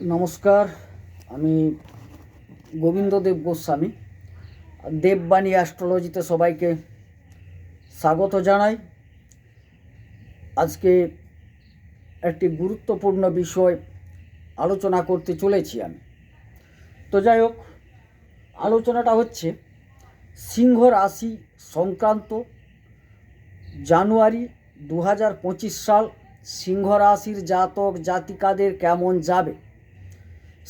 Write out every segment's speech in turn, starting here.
নমস্কার, আমি গোবিন্দদেব গোস্বামী। দেববাণী অ্যাস্ট্রোলজিতে সবাইকে স্বাগত জানাই। আজকে একটি গুরুত্বপূর্ণ বিষয় আলোচনা করতে চলেছি আমি। তো যাই হোক, আলোচনাটা হচ্ছে, সিংহ রাশি সংক্রান্ত জানুয়ারি দু হাজার পঁচিশ সাল সিংহ রাশির জাতক জাতিকাদের কেমন যাবে?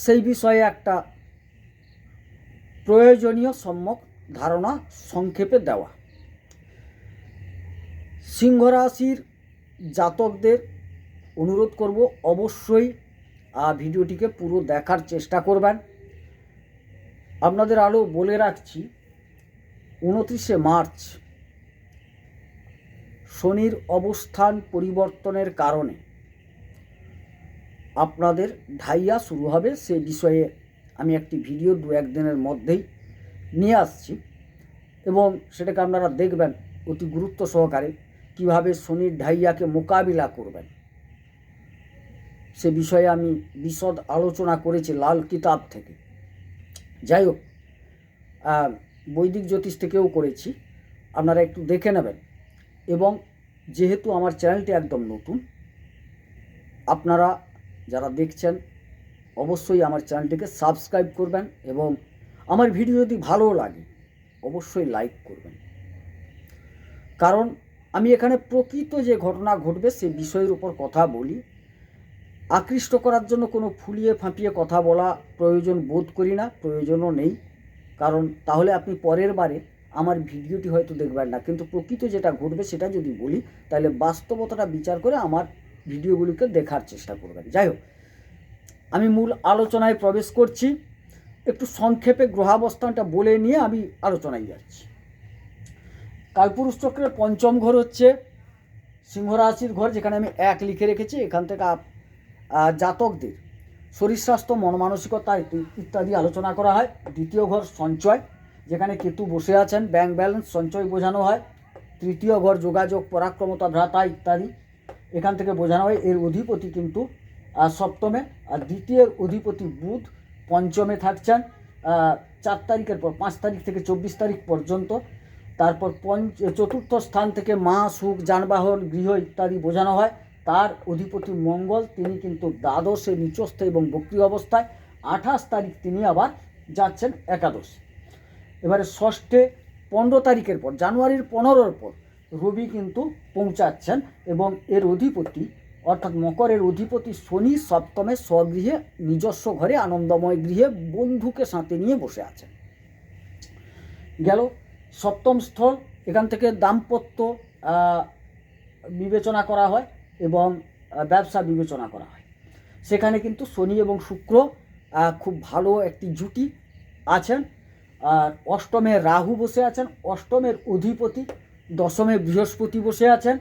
সেই বিষয়ে একটা প্রয়োজনীয় সম্যক ধারণা সংক্ষেপে দেওয়া। সিংহ রাশির জাতকদের অনুরোধ করব অবশ্যই ভিডিওটিকে পুরো দেখার চেষ্টা করবেন। আপনাদের আরও বলে রাখছি, উনত্রিশে মার্চ শনির অবস্থান পরিবর্তনের কারণে আপনাদের ঢাইয়া শুরু হবে সে বিষয়ে আমি একটি ভিডিও দু একদিনের মধ্যেই নিয়ে আসছি। এবং সেটাকে আপনারা দেখবেন অতি গুরুত্ব সহকারে কীভাবে শনির ঢাইয়াকে মোকাবিলা করবেন। সে বিষয়ে আমি বিশদ আলোচনা করেছি লাল কিতাব থেকে। যাই হোক বৈদিক জ্যোতিষ থেকেও করেছি, আপনারা একটু দেখে নেবেন। এবং যেহেতু আমার চ্যানেলটি একদম নতুন, আপনারা যারা দেখছেন, অবশ্যই আমার চ্যানেলটিকে সাবস্ক্রাইব করবেন এবং আমার ভিডিও যদি ভালো লাগে, অবশ্যই লাইক করবেন। কারণ আমি এখানে প্রকৃত যে ঘটনা ঘটবে সে বিষয়ের উপর কথা বলি। আকৃষ্ট করার জন্য কোনো ফুলিয়ে ফাঁপিয়ে কথা বলা প্রয়োজন বোধ করি না, প্রয়োজনও নেই। কারণ তাহলে আপনি পরের বারে আমার ভিডিওটি হয়তো দেখবেন না। কিন্তু প্রকৃত যেটা ঘটবে সেটা যদি বলি, তাহলে বাস্তবতাটা বিচার করে আমার ভিডিওগুলিকে দেখার চেষ্টা করবেন। যাই হোক, আমি মূল আলোচনায় প্রবেশ করছি। একটু সংক্ষেপে গ্রহাবস্থানটা বলে নিয়ে আমি আলোচনায় যাচ্ছি। কালপুরুষ চক্রের পঞ্চম ঘর হচ্ছে সিংহ রাশির ঘর, যেখানে আমি এক লিখে রেখেছি। এখান থেকে জাতকদের শরীর স্বাস্থ্য, মন মানসিকতা ইত্যাদি আলোচনা করা হয়। দ্বিতীয় ঘর সঞ্চয়, যেখানে কেতু বসে আছেন। ব্যাংক ব্যালেন্স সঞ্চয় বোঝানো হয়। তৃতীয় ঘর যোগাযোগ, পরাক্রমতা, ভ্রাতা ইত্যাদি। এখান থেকে বোঝানো হয়, এর অধিপতি কিন্তু সপ্তমে, আর দ্বিতীয়ের অধিপতি বুধ পঞ্চমে থাকছেন চার তারিখের পর, পাঁচ তারিখ থেকে চব্বিশ তারিখ পর্যন্ত। তারপর পঞ্চ, চতুর্থ স্থান থেকে মা, সুখ, যানবাহন, গৃহ ইত্যাদি বোঝানো হয়। তার অধিপতি মঙ্গল, তিনি কিন্তু দ্বাদশে, নিচস্থ এবং বক্রি অবস্থায়। আঠাশ তারিখ তিনি আবার যাচ্ছেন একাদশ। এবারে ষষ্ঠে, পনেরো তারিখের পর, জানুয়ারির পনেরোর পর রবি কিন্তু পৌঁছাচ্ছেন এবং এর অধিপতি, অর্থাৎ মকরের অধিপতি শনি সপ্তমে স্বগৃহে, নিজস্ব ঘরে আনন্দময় গৃহে বন্ধুকে সাথে নিয়ে বসে আছেন। গেল সপ্তম স্থল, এখান থেকে দাম্পত্য বিবেচনা করা হয় এবং ব্যবসা বিবেচনা করা হয়। সেখানে কিন্তু শনি এবং শুক্র খুব ভালো একটি জুটি আছেন। আর অষ্টমে রাহু বসে আছেন। অষ্টমের অধিপতি দশমে বৃহস্পতি বসে আছেন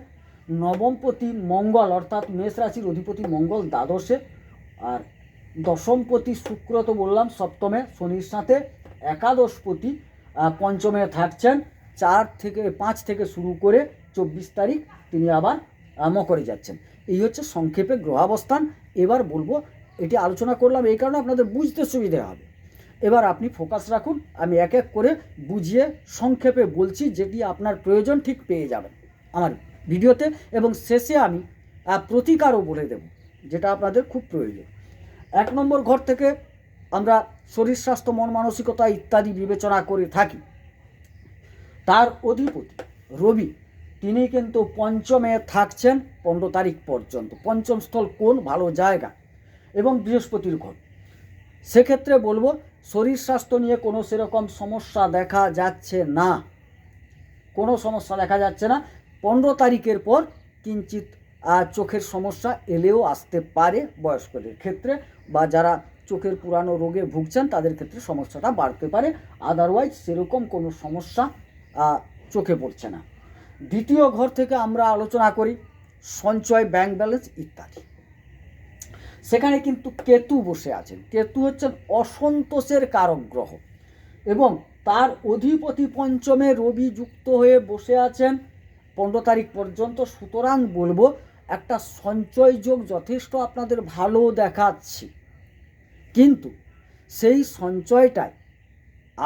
নবমপতি মঙ্গল, অর্থাৎ মেষ রাশির অধিপতি মঙ্গল দ্বাদশে, আর দশমপতি শুক্র তো বললাম, সপ্তমে শনির সাথে একাদশপতি পঞ্চমে থাকছেন, চার থেকে, পাঁচ থেকে শুরু করে চব্বিশ তারিখ তিনি আবার মকরে যাচ্ছেন। এই হচ্ছে সংক্ষেপে গ্রহাবস্থান। এবার বলব, এটি আলোচনা করলাম, এই কারণে আপনাদের বুঝতে সুবিধে হবে। এবার আপনি ফোকাস রাখুন, আমি এক এক করে বুঝিয়ে, সংক্ষেপে বলছি যেটি আপনার প্রয়োজন ঠিক পেয়ে যাবেন আমার ভিডিওতে। এবং শেষে আমি প্রতিকারও বলে দেব, যেটা আপনাদের খুব প্রয়োজন। এক নম্বর ঘর থেকে আমরা শরীর, স্বাস্থ্য, মন মানসিকতা ইত্যাদি বিবেচনা করে থাকি। তার অধিপতি রবি, তিনি কিন্তু পঞ্চমে থাকছেন পনেরো তারিখ পর্যন্ত। পঞ্চম স্থল কোন? ভালো জায়গা। এবং বৃহস্পতির ঘর। সেক্ষেত্রে বলব শরীর স্বাস্থ্য নিয়ে কোনো সেরকম সমস্যা দেখা যাচ্ছে না। কোনো সমস্যা দেখা যাচ্ছে না। পনেরো তারিখের পর কিঞ্চিত চোখের সমস্যা এলেও আসতে পারে বয়স্কদের ক্ষেত্রে বা যারা চোখের পুরানো রোগে ভুগছেন তাদের ক্ষেত্রে সমস্যাটা বাড়তে পারে। আদারওয়াইজ সেরকম কোনো সমস্যা চোখে পড়ছে না। দ্বিতীয় ঘর থেকে আমরা আলোচনা করি, সঞ্চয় ব্যাংক ব্যালেন্স ইত্যাদি। সেখানে কিন্তু কেতু বসে আছেন। কেতু হচ্ছেন অসন্তোষের কারক গ্রহ এবং তার অধিপতি পঞ্চমে রবি যুক্ত হয়ে বসে আছেন। পনেরো তারিখ পর্যন্ত সুতরাং বলব, একটা সঞ্চয় যোগ যথেষ্ট আপনাদের ভালো দেখাচ্ছি। কিন্তু সেই সঞ্চয়টায়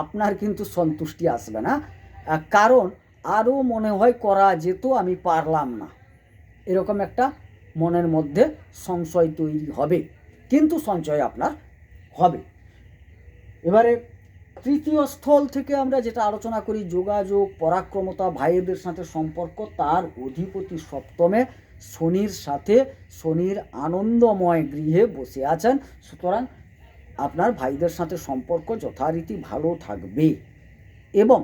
আপনার কিন্তু সন্তুষ্টি আসবে না, কারণ আরও মনে হয় করা যেত আমি পারলাম না। এরকম একটা মনের মধ্যে সংশয় তৈরি হবে, কিন্তু সঞ্চয় আপনার হবে। এবারে তৃতীয় স্থল থেকে আমরা যেটা আলোচনা করি, যোগাযোগ, পরাক্রমতা ভাইয়েদের সাথে সম্পর্ক, তার অধিপতি সপ্তমে শনির সাথে শনির আনন্দময় গৃহে বসে আছেন। সুতরাং আপনার ভাইদের সাথে সম্পর্ক যথারীতি ভালো থাকবে। এবং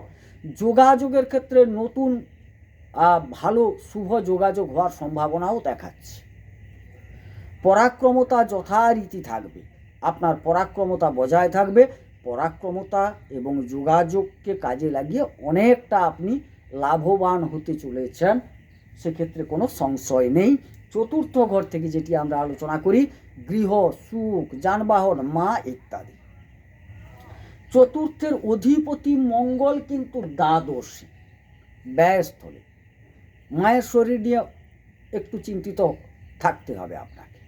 যোগাযোগের ক্ষেত্রে নতুন ভালো শুভ যোগাযোগ হওয়ার সম্ভাবনাও দেখাচ্ছে। পরাক্রমতা যথারীতি থাকবে। আপনার পরাক্রমতা বজায় থাকবে। পরাক্রমতা এবং যোগাযোগকে কাজে লাগিয়ে অনেকটা আপনি লাভবান হতে চলেছেন। সেক্ষেত্রে কোনো সংশয় নেই। চতুর্থ ঘর থেকে যেটি আমরা আলোচনা করি, গৃহ, সুখ, যানবাহন, মা ইত্যাদি। চতুর্থের অধিপতি মঙ্গল কিন্তু দ্বাদশী, ব্যয়স্থলে। মায়ের শরীর নিয়ে একটু চিন্তিত থাকতে হবে আপনাকে।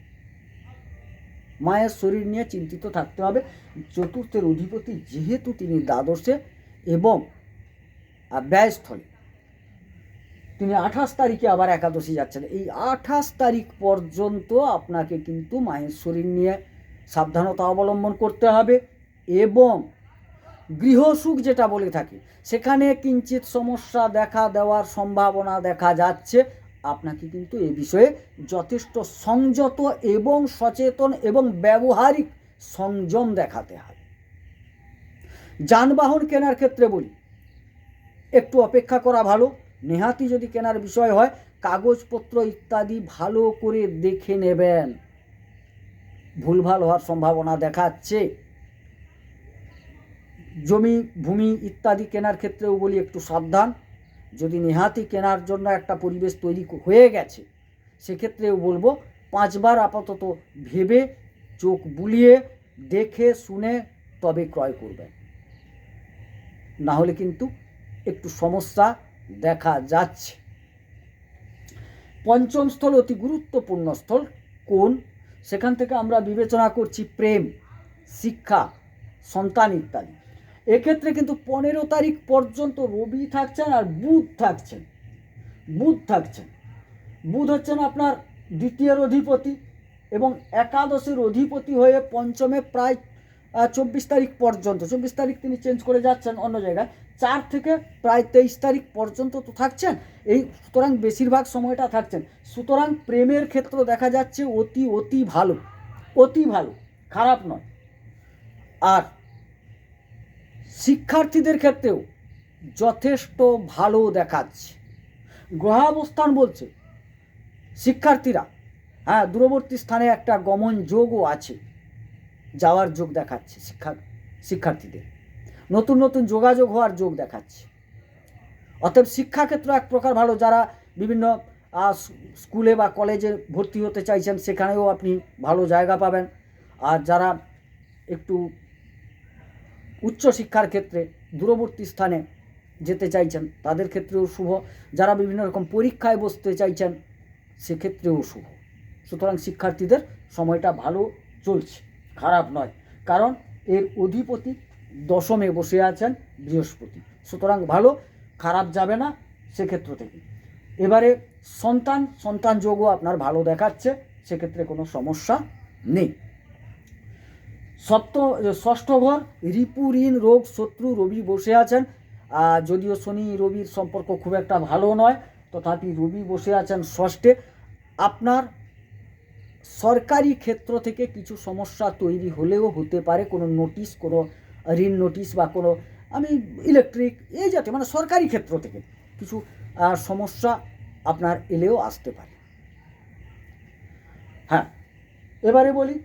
মায়ের শরীর নিয়ে চিন্তিত থাকতে হবে। চতুর্থের অধিপতি যেহেতু তিনি দ্বাদশে এবং ব্যয়স্থলে, তিনি আঠাশ তারিখে আবার একাদশী যাচ্ছেন। এই আঠাশ তারিখ পর্যন্ত আপনাকে কিন্তু মায়ের শরীর নিয়ে সাবধানতা অবলম্বন করতে হবে এবং গৃহসুখ যেটা বলে থাকি, সেখানে কিঞ্চিত সমস্যা দেখা দেওয়ার সম্ভাবনা দেখা যাচ্ছে। আপনাকে কিন্তু এ বিষয়ে যথেষ্ট সংযত এবং সচেতন এবং ব্যবহারিক সংযম দেখাতে হবে। যানবাহন কেনার ক্ষেত্রে বলি, একটু অপেক্ষা করা ভালো। নেহাতি যদি কেনার বিষয় হয়, কাগজপত্র ইত্যাদি ভালো করে দেখে নেবেন। ভুলভাল হওয়ার সম্ভাবনা দেখাচ্ছে। জমি, ভূমি ইত্যাদি কেনার ক্ষেত্রেও বলি একটু সাবধান। যদি নেহাতি কেনার জন্য একটা পরিবেশ তৈরি হয়ে গেছে, সেক্ষেত্রেও বলব পাঁচবার আপাতত ভেবে চোখ বুলিয়ে দেখে, শুনে তবে ক্রয় করবেন। না হলে কিন্তু একটু সমস্যা দেখা যাচ্ছে। পঞ্চম স্থল অতি গুরুত্বপূর্ণ স্থল। কোন? সেখান থেকে আমরা বিবেচনা করছি প্রেম, শিক্ষা, সন্তান ইত্যাদি। এক্ষেত্রে কিন্তু পনেরো তারিখ পর্যন্ত রবি থাকছেন আর বুধ থাকছেন। বুধ থাকছেন। বুধ হচ্ছেন আপনার দ্বিতীয়ের অধিপতি এবং একাদশের অধিপতি হয়ে পঞ্চমে প্রায় চব্বিশ তারিখ পর্যন্ত, চব্বিশ তারিখ তিনি চেঞ্জ করে যাচ্ছেন অন্য জায়গায়। চার থেকে প্রায় তেইশ তারিখ পর্যন্ত তো থাকছেন। এই সুতরাং বেশিরভাগ সময়টা থাকছেন। সুতরাং প্রেমের ক্ষেত্র দেখা যাচ্ছে অতি অতি ভালো। অতি ভালো। খারাপ নয়। আর শিক্ষার্থীদের ক্ষেত্রেও যথেষ্ট ভালো দেখাচ্ছে। গ্রহাবস্থান বলছে, শিক্ষার্থীরা হ্যাঁ দূরবর্তী স্থানে একটা গমন যোগও আছে, যাওয়ার যোগ দেখাচ্ছে শিক্ষা, শিক্ষার্থীদের। নতুন নতুন যোগাযোগ হওয়ার যোগ দেখাচ্ছে। অতএব শিক্ষাক্ষেত্র এক প্রকার ভালো, যারা বিভিন্ন স্কুলে বা কলেজে ভর্তি হতে চাইছেন, সেখানেও আপনি ভালো জায়গা পাবেন। আর যারা একটু উচ্চশিক্ষার ক্ষেত্রে দূরবর্তী স্থানে যেতে চাইছেন, তাদের ক্ষেত্রেও শুভ। যারা বিভিন্ন রকম পরীক্ষায় বসতে চাইছেন, সেক্ষেত্রেও শুভ। সুতরাং শিক্ষার্থীদের সময়টা ভালো চলছে, খারাপ নয়, কারণ এর অধিপতি দশমে বসে আছেন বৃহস্পতি। সুতরাং ভালো, খারাপ যাবে না সেক্ষেত্র থেকে। এবারে সন্তান সন্তান যোগও আপনার ভালো দেখাচ্ছে, সেক্ষেত্রে কোনো সমস্যা নেই। সপ্ত, ষষ্ঠ ঘর রিপু ঋণ রোগ, শত্রু, রবি বসে আছেন। যদিও শনি, রবির সম্পর্ক খুব একটা ভালো নয়, তথাপি রবি বসে আছেন ষষ্ঠে। আপনার সরকারি ক্ষেত্র থেকে কিছু সমস্যা তৈরি হলেও হতে পারে, কোনো নোটিশ, কোনো ঋণ নোটিশ বা কোনো, আমি ইলেকট্রিক এই জাতীয় মানে সরকারি ক্ষেত্র থেকে কিছু সমস্যা আপনার এলেও আসতে পারে। হ্যাঁ এবারে বলি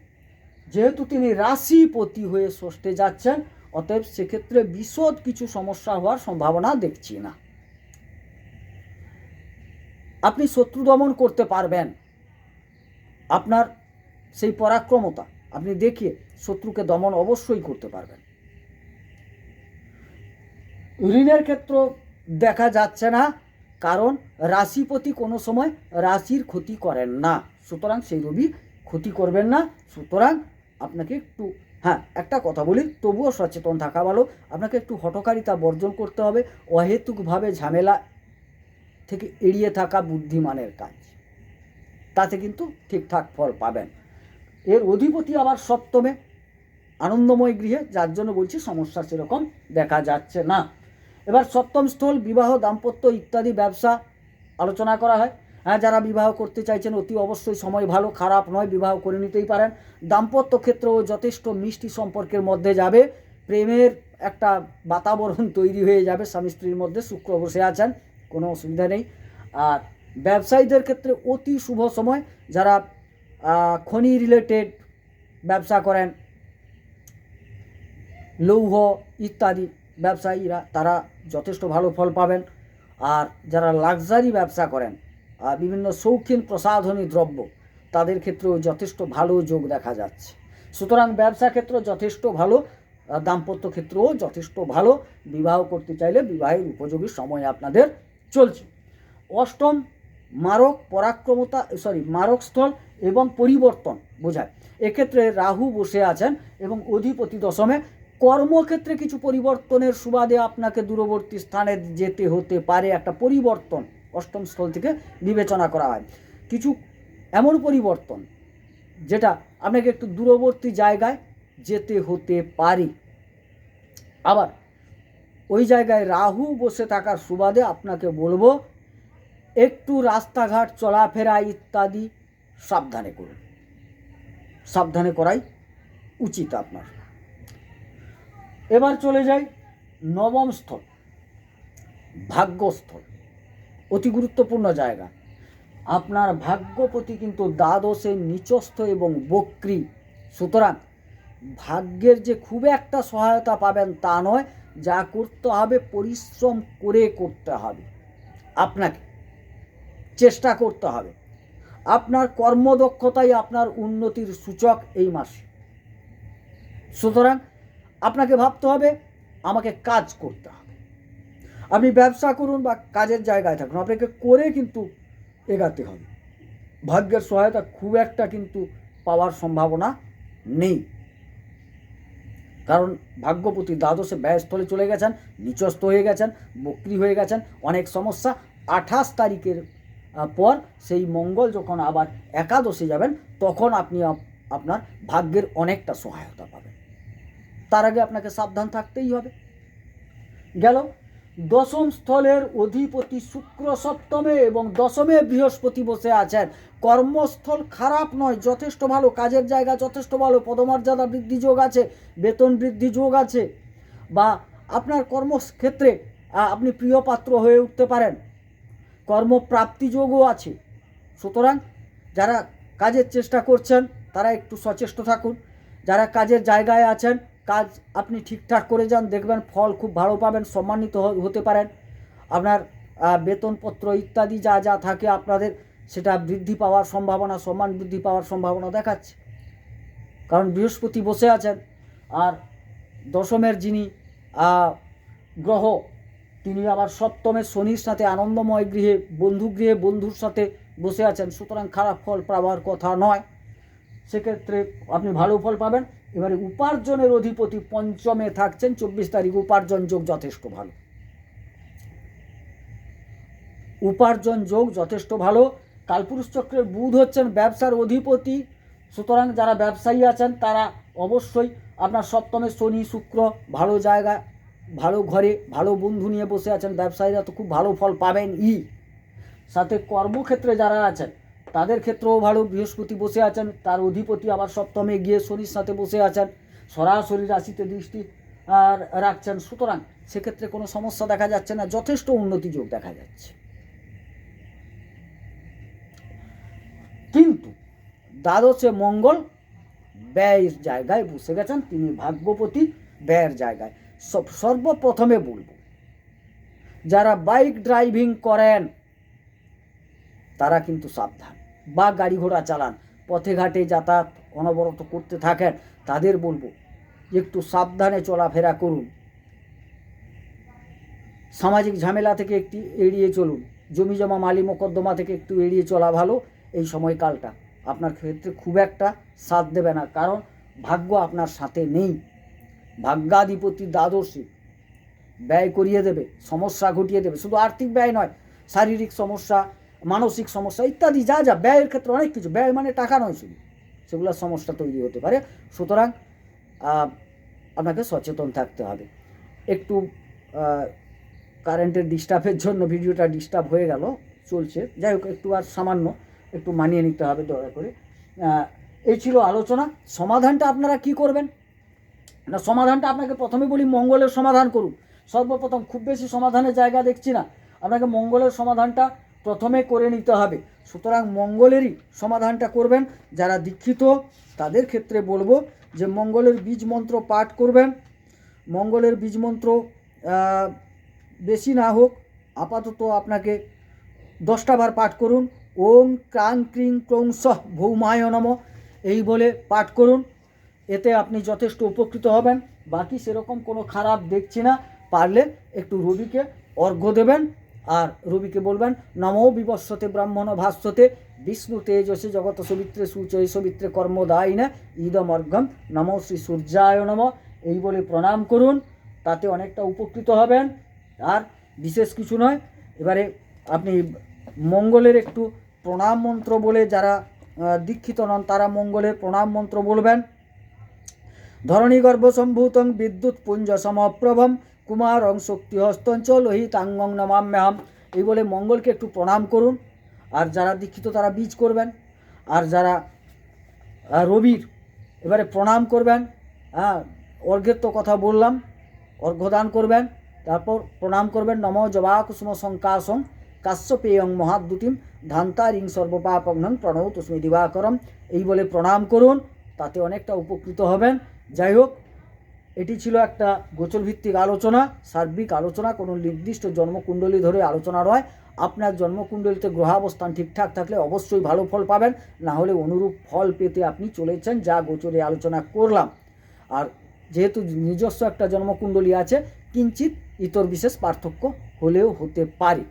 যেহেতু তিনি রাশিপতি হয়ে ষষ্ঠে যাচ্ছেন, অতএব সেক্ষেত্রে বিশদ কিছু সমস্যা হওয়ার সম্ভাবনা দেখছি না। আপনি শত্রু দমন করতে পারবেন। আপনার সেই পরাক্রমতা, আপনি দেখিয়ে শত্রুকে দমন অবশ্যই করতে পারবেন। ঋণের ক্ষেত্র দেখা যাচ্ছে না, কারণ রাশিপতি কোনো সময় রাশির ক্ষতি করেন না। সুতরাং সেই রবি ক্ষতি করবেন না, সুতরাং আপনাকে একটু হ্যাঁ একটা কথা বলি, তবুও সচেতন থাকা ভালো। আপনাকে একটু হটকারিতা বর্জন করতে হবে, অহেতুকভাবে ঝামেলা থেকে এড়িয়ে থাকা বুদ্ধিমানের কাজ। তাতে কিন্তু ঠিকঠাক ফল পাবেন। এর অধিপতি আবার সপ্তমে, আনন্দময় গৃহে, যার জন্য বলছি সমস্যা সেরকম দেখা যাচ্ছে না। এবার সপ্তম স্থল, বিবাহ, দাম্পত্য ইত্যাদি ব্যবসা আলোচনা করা হয়। হ্যাঁ যারা বিবাহ করতে চাইছেন, অতি অবশ্যই সময় ভালো, খারাপ নয়, বিবাহ করে নিতেই পারেন। দাম্পত্য ক্ষেত্রেও যথেষ্ট মিষ্টি সম্পর্কের মধ্যে যাবে। প্রেমের একটা বাতাবরণ তৈরি হয়ে যাবে, স্বামী স্ত্রীর মধ্যে শুক্র বসে আছেন, কোনো অসুবিধা নেই। আর ব্যবসায়ীদের ক্ষেত্রে অতি শুভ সময়, যারা খনি রিলেটেড ব্যবসা করেন, লৌহ ইত্যাদি ব্যবসায়ীরা, তারা যথেষ্ট ভালো ফল পাবেন। আর যারা লাক্সারি ব্যবসা করেন বিভিন্ন শৌখিন প্রসাধনী দ্রব্য, তাদের ক্ষেত্রেও যথেষ্ট ভালো যোগ দেখা যাচ্ছে। সুতরাং ব্যবসা ক্ষেত্র যথেষ্ট ভালো দাম্পত্য ক্ষেত্রেও যথেষ্ট ভালো। বিবাহ করতে চাইলে বিবাহের উপযোগী সময় আপনাদের চলছে। অষ্টম, মারক পরাক্রমতা সরি মারকস্থল এবং পরিবর্তন বোঝায়। এক্ষেত্রে রাহু বসে আছেন এবং অধিপতি দশমে। কর্মক্ষেত্রে কিছু পরিবর্তনের সুবাদে আপনাকে দূরবর্তী স্থানে যেতে হতে পারে একটা পরিবর্তন অষ্টম স্থল থেকে বিবেচনা করা হয়। কিছু এমন পরিবর্তন, যেটা আপনাকে একটু দূরবর্তী জায়গায় যেতে হতে পারে। আবার ওই জায়গায় রাহু বসে থাকার সুবাদে আপনাকে বলব, একটু রাস্তাঘাট চলাফেরা ইত্যাদি সাবধানে করুন। সাবধানে করাই উচিত আপনার। এবার চলে যাই নবম স্থল, ভাগ্যস্থল। অতি গুরুত্বপূর্ণ জায়গা। আপনার ভাগ্যপতি কিন্তু দ্বাদশে নিচস্থ এবং বক্রি। সুতরাং ভাগ্যের যে খুব একটা সহায়তা পাবেন তা নয়, যা করতে হবে, পরিশ্রম করে করতে হবে। আপনাকে চেষ্টা করতে হবে। আপনার কর্মদক্ষতাই আপনার উন্নতির সূচক এই মাসে। সুতরাং আপনাকে ভাবতে হবে, আমাকে কাজ করতে হবে। আপনি ব্যবসা করুন বা কাজের জায়গায় থাকুন, আপনাকে করে কিন্তু এগাতে হবে। ভাগ্যের সহায়তা খুব একটা কিন্তু পাওয়ার সম্ভাবনা নেই। কারণ ভাগ্যপতি দ্বাদশে ব্যয়স্থলে চলে গেছেন, নিচস্থ হয়ে গেছেন, বক্রি হয়ে গেছেন, অনেক সমস্যা। আঠাশ তারিখের পর সেই মঙ্গল যখন আবার একাদশে যাবেন, তখন আপনি আপনার ভাগ্যের অনেকটা সহায়তা পাবেন। তার আগে আপনাকে সাবধান থাকতেই হবে। গেল দশম স্থলের অধিপতি শুক্র সপ্তমে এবং দশমে বৃহস্পতি বসে আছেন। কর্মস্থল খারাপ নয়, যথেষ্ট ভালো, কাজের জায়গা যথেষ্ট ভালো, পদমর্যাদা বৃদ্ধি যোগ আছে, বেতন বৃদ্ধি যোগ আছে। বা আপনার কর্মক্ষেত্রে আপনি প্রিয় পাত্র হয়ে উঠতে পারেন। কর্মপ্রাপ্তি যোগও আছে। সুতরাং যারা কাজের চেষ্টা করছেন, তারা একটু সচেষ্ট থাকুন। যারা কাজের জায়গায় আছেন কাজ আপনি ঠিকঠাক করে যান, দেখবেন ফল খুব ভালো পাবেন, সম্মানিত হতে পারেন। আপনার বেতনপত্র ইত্যাদি যা যা থাকে আপনাদের, সেটা বৃদ্ধি পাওয়ার সম্ভাবনা, সম্মান বৃদ্ধি পাওয়ার সম্ভাবনা দেখাচ্ছে। কারণ বৃহস্পতি বসে আছেন, আর দশমের যিনি গ্রহ, তিনি আবার সপ্তমের শনির সাথে আনন্দময় গৃহে বন্ধু গৃহে বন্ধুর সাথে বসে আছেন। সুতরাং খারাপ ফল পাওয়ার কথা নয়। সেক্ষেত্রে আপনি ভালো ফল পাবেন। এবারে উপার্জনের অধিপতি পঞ্চমে থাকছেন, চব্বিশ তারিখ উপার্জন যোগ যথেষ্ট ভালো। উপার্জন যোগ যথেষ্ট ভালো। কালপুরুষ চক্রের বুধ হচ্ছেন ব্যবসার অধিপতি, সুতরাং যারা ব্যবসায়ী আছেন তারা অবশ্যই আপনার সপ্তমে শনি, শুক্র ভালো জায়গা, ভালো ঘরে, ভালো বন্ধু নিয়ে বসে আছেন। ব্যবসায়ীরা তো খুব ভালো ফল পাবেন ই সাথে কর্মক্ষেত্রে যারা আছেন তাদের ক্ষেত্রেও ভালো, বৃহস্পতি বসে আছেন, তার অধিপতি আবার সপ্তমে গিয়ে শনির সাথে বসে আছেন, সরাসরি রাশিতে দৃষ্টি, আর রাখছেন। সুতরাং সেক্ষেত্রে কোনো সমস্যা দেখা যাচ্ছে না, যথেষ্ট উন্নতি যোগ দেখা যাচ্ছে। কিন্তু দ্বাদশে মঙ্গল ব্যয়ের জায়গায় বসে গেছেন, তিনি ভাগ্যপতি ব্যয়ের জায়গায়। সব, সর্বপ্রথমে বলব, যারা বাইক ড্রাইভিং করেন, তারা কিন্তু সাবধান। বা গাড়ি ঘোড়া চালান, পথে ঘাটে যাতায়াত অনবরত করতে থাকেন, তাদের বলব, একটু সাবধানে চলাফেরা করুন। সামাজিক ঝামেলা থেকে একটি এড়িয়ে চলুন, জমি জমা, মালি মোকদ্দমা থেকে একটু এড়িয়ে চলা ভালো এই সময়কালটা। আপনার ক্ষেত্রে খুব একটা সাথ দেবে না, কারণ ভাগ্য আপনার সাথে নেই। ভাগ্যাধিপতি দ্বাদশী, ব্যয় করিয়ে দেবে, সমস্যা ঘটিয়ে দেবে, শুধু আর্থিক ব্যয় নয়, শারীরিক সমস্যা মানসিক সমস্যা ইত্যাদি, যা যা, ব্যয়ের ক্ষেত্রে অনেক কিছু। ব্যয় মানে টাকা নয় শুধু, সেগুলোর সমস্যা তৈরি হতে পারে। সুতরাং আপনাকে সচেতন থাকতে হবে। একটু কারেন্টের ডিস্টার্বের জন্য ভিডিওটা ডিস্টার্ব হয়ে গেল, চলছে। যাই হোক, একটু আর সামান্য একটু মানিয়ে নিতে হবে, দয়া করে। এই ছিল আলোচনা। সমাধানটা আপনারা কি করবেন? না, সমাধানটা আপনাকে প্রথমে বলি মঙ্গলের সমাধান করুন। সর্বপ্রথম, খুব বেশি সমাধানের জায়গা দেখছি না। আপনাকে মঙ্গলের সমাধানটা প্রথমে করে নিতে হবে। সুতরাং মঙ্গলেরই সমাধানটা করবেন। যারা দীক্ষিত, তাদের ক্ষেত্রে বলব যে মঙ্গলের বীজ মন্ত্র পাঠ করবেন। মঙ্গলের বীজ মন্ত্র বেশি না হোক, আপাতত আপনাকে দশটা বার পাঠ করুন। ওম ক্রাং ক্রিং ক্রৌং সহ ভৌমায় নম, এই বলে পাঠ করুন। এতে আপনি যথেষ্ট উপকৃত হবেন। বাকি সেরকম কোনো খারাপ দেখছি না। পারলে একটু রবিকে অর্ঘ্য দেবেন। আর রবিকে বলবেন, নমো বিবস্বতে ব্রাহ্মণ ভাস্বতে বিষ্ণু তেজসে জগত সবিত্রে সুচয় সবিত্রে কর্মদায়িনা ইদম অর্ঘ্যম নমো শ্রী সূর্যায় নম। এই বলে প্রণাম করুন, তাতে অনেকটা উপকৃত হবেন। আর বিশেষ কিছু নয়, এবারে আপনি মঙ্গলের একটু প্রণাম মন্ত্র বলে যারা দীক্ষিত নন, তারা মঙ্গলের প্রণাম মন্ত্র বলবেন। ধরণী গর্ভসম্ভূতং বিদ্যুৎ পুঞ্জ সমপ্রভম কুমারং শক্তি হস্তঞ্চ লোহিতাঙ্গং নমাম্যাহম। এই বলে মঙ্গলকে একটু প্রণাম করুন। আর যারা দীক্ষিত, তারা বীজ করবেন। আর যারা রবির, এবারে প্রণাম করবেন। হ্যাঁ অর্ঘ্যের তো কথা বললাম। অর্ঘ্যদান করবেন। তারপর প্রণাম করবেন। নম জবা কুসুম শঙ্কাসং কাশ্যপেয়ং মহাদ্যুতিম ধান্তারিং সর্বপাপগ্নং প্রণব তুস্মি দিবাকরম। এই বলে প্রণাম করুন। তাতে অনেকটা উপকৃত হবেন। যাই হোক এটি ছিল একটা গোচরভিত্তিক আলোচনা, সার্বিক আলোচনা, কোনো নির্দিষ্ট জন্মকুণ্ডলী ধরে আলোচনা নয়। আপনার জন্মকুণ্ডলিতে গ্রহাবস্থান ঠিকঠাক থাকলে অবশ্যই ভালো ফল পাবেন। না হলে অনুরূপ ফল পেতে আপনি চলেছেন, যা গোচরে আলোচনা করলাম। আর যেহেতু নিজস্ব একটা জন্মকুণ্ডলী আছে কিঞ্চিত ইতর বিশেষ পার্থক্য হলেও হতে পারে।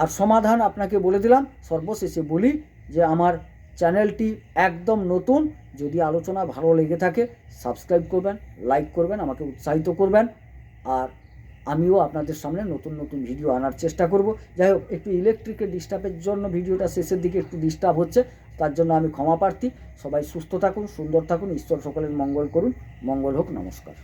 আর সমাধান আপনাকে বলে দিলাম। সর্বশেষে বলি যে আমার চ্যানেলটি একদম নতুন, যদি আলোচনা ভালো লেগে থাকে সাবস্ক্রাইব করবেন লাইক করবেন, আমাকে উৎসাহিত করবেন। আর আমিও আপনাদের সামনে নতুন নতুন ভিডিও আনার চেষ্টা করব। যাই হোক, একটু ইলেকট্রিকের ডিস্টার্বের জন্য ভিডিওটা শেষের দিকে একটু ডিস্টার্ব হচ্ছে, তার জন্য আমি ক্ষমা প্রার্থী। সবাই সুস্থ থাকুন, সুন্দর থাকুন, ঈশ্বর সকলের মঙ্গল করুন। মঙ্গল হোক, নমস্কার।